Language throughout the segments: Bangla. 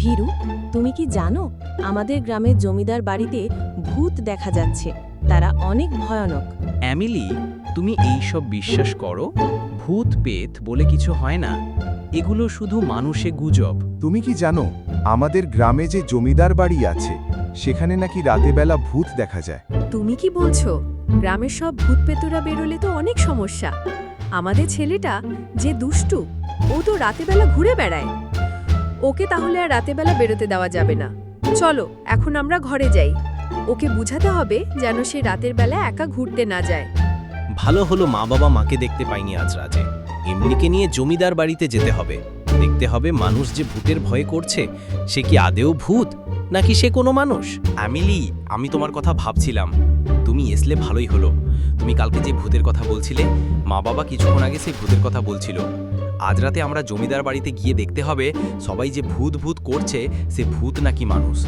ভীরু তুমি কি জানো আমাদের গ্রামের জমিদার বাড়িতে ভূত দেখা যাচ্ছে? তারা অনেক ভয়ানক। অ্যামিলি তুমি এইসব বিশ্বাস করো? ভূত পেত বলে কিছু হয় না। এগুলো শুধু মানুষে গুজব। তুমি কি জানো আমাদের গ্রামে যে জমিদার বাড়ি আছে সেখানে নাকি রাতেবেলা ভূত দেখা যায়? তুমি কি বলছো? গ্রামের সব ভূত পেতুরা বেরোলে তো অনেক সমস্যা। আমাদের ছেলেটা যে দুষ্টু ও তো রাতেবেলা ঘুরে বেড়ায়। ওকে তাহলে আর রাতেবেলা বেরোতে দেওয়া যাবে না। চলো এখন আমরা ঘরে যাই। ওকে বুঝাতে হবে যেন সে রাতের বেলা একা ঘুরতে না যায়। ভালো হলো মা বাবা মাকে দেখতে পাইনি আজ রাতে। এমনিকে নিয়ে জমিদার বাড়িতে যেতে হবে। দেখতে হবে মানুষ যে ভূতের ভয়ে করছে সে কি আদেও ভূত নাকি সে কোনো মানুষ? অ্যামিলি আমি তোমার কথা ভাবছিলাম। তুমি এসলে ভালোই হলো। তুমি কালকে যে ভূতের কথা বলছিলে মা বাবা কিছুক্ষণ আগে সেই ভূতের কথা বলছিল। আজ রাতে আমরা জমিদার বাড়িতে গিয়ে দেখতে হবে সবাই যে ভূত ভূত করছে সে ভূত নাকি মানুষ।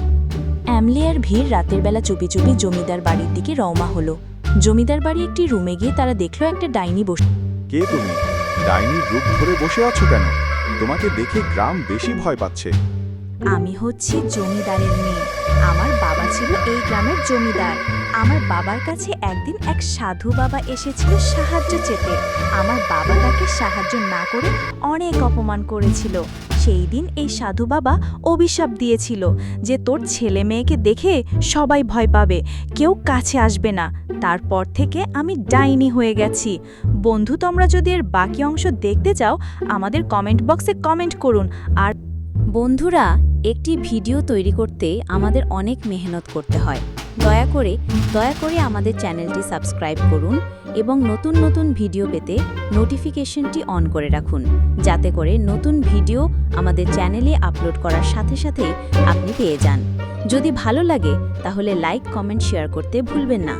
অ্যামলি আর ভিড় রাতের বেলা চুপি চুপি জমিদার বাড়ির দিকে রওনা হলো। জমিদার বাড়ি একটি রুমে গিয়ে তারা দেখল একটা ডাইনি বসে কে তুমি? ডাইনির রূপ ধরে বসে আছো কেন? তোমাকে দেখে গ্রাম বেশি ভয় পাচ্ছে। আমি হচ্ছি জমিদারের মেয়ে। আমার বাবা ছিল এই গ্রামের জমিদার। আমার বাবার কাছে একদিন এক সাধু বাবা এসেছিল সাহায্য চেতে। আমার বাবা তাকে সাহায্য না করে অনেক অপমান করেছিল। সেই দিন এই সাধু বাবা অভিশাপ দিয়েছিল যে, তোর ছেলে মেয়েকে দেখে সবাই ভয় পাবে। কেউ কাছে আসবে না। তারপর থেকে আমি ডাইনি হয়ে গেছি। বন্ধু, তোমরা যদি এর বাকি অংশ দেখতে চাও, আমাদের কমেন্ট বক্সে কমেন্ট করুন। আর বন্ধুরা একটি ভিডিও তৈরি করতে আমাদের অনেক মেহনত করতে হয়। দয়া করে দয়া করে আমাদের চ্যানেলটি সাবস্ক্রাইব করুন এবং নতুন নতুন ভিডিও পেতে নোটিফিকেশনটি অন করে রাখুন, যাতে করে নতুন ভিডিও আমাদের চ্যানেলে আপলোড করার সাথে সাথে আপনি পেয়ে যান। যদি ভালো লাগে, তাহলে লাইক, কমেন্ট, শেয়ার করতে ভুলবেন না।